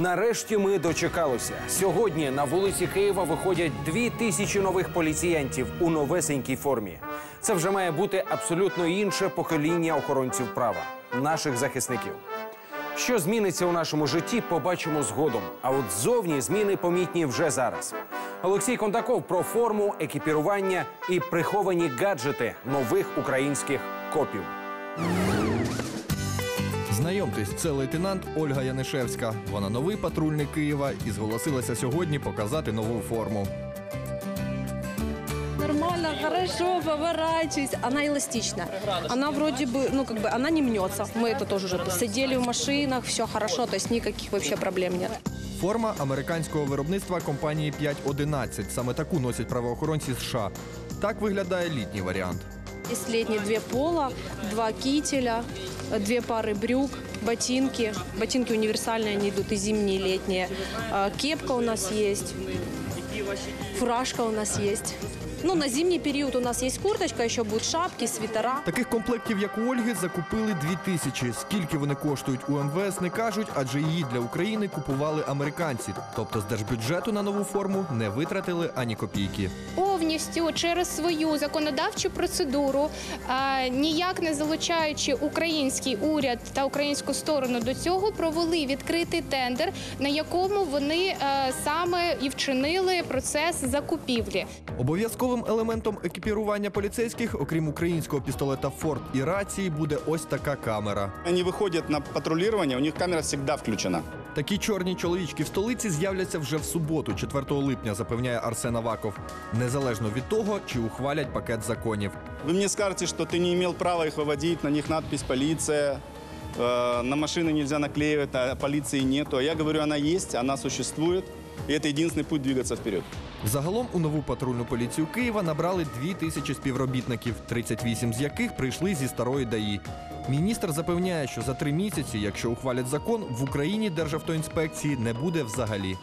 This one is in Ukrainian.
Нарешті ми дочекалися. Сьогодні на вулиці Києва виходять дві тисячі нових поліціянтів у новесенькій формі. Це вже має бути абсолютно інше покоління охоронців права, наших захисників. Що зміниться у нашому житті, побачимо згодом. А от зовні зміни помітні вже зараз. Олексій Кондаков про форму, екіпірування і приховані гаджети нових українських копів. Знайомтесь, це лейтенант Ольга Янишевська. Вона новий патрульник Києва і зголосилася сьогодні показати нову форму. Нормально, хорошо, поворачивайся. Она эластичная. Она вроде бы, ну как бы, она не мнется. Мы это тоже уже сидели в машинах, все хорошо, то есть никаких вообще проблем нет. Форма американського виробництва компанії 511. Саме таку носять правоохоронці США. Так виглядає літній варіант. Есть летние две пола, два кителя, две пары брюк, ботинки. Ботинки универсальные, они идут и зимние, и летние. Кепка у нас есть, фуражка у нас есть. Ну, на зимний период у нас есть курточка, еще будут шапки, свитера. Таких комплектів, як у Ольги, закупили дві тисячі. Скільки вони коштують у МВС, не кажуть, адже її для України купували американці. Тобто з держбюджету на нову форму не витратили ані копійки. Повністю через свою законодавчу процедуру, ніяк не залучаючи український уряд та українську сторону до цього, провели відкритий тендер, на якому вони е, саме і вчинили процес закупівлі. Обов'язковим елементом екіпірування поліцейських, окрім українського пістолета Форд і рації, буде ось така камера. Они выходят на патрулирование, у них камера всегда включена. Такі чорні чоловічки в столиці з'являться вже в суботу, 4 липня, запевняє Арсен Аваков. Незалежно від того, чи ухвалять пакет законів. Вы мне скажете, что ты не имел права их выводить, на них надпись «полиция», э, на машины нельзя наклеивать, а полиции нету. А я говорю, она есть, она существует, и это единственный путь двигаться вперед. Загалом у нову патрульну поліцію Києва набрали 2 тисячі співробітників, 38 з яких прийшли зі старої ДАІ. Міністр запевняє, що за три місяці, якщо ухвалять закон, в Україні Державтоінспекції не буде взагалі.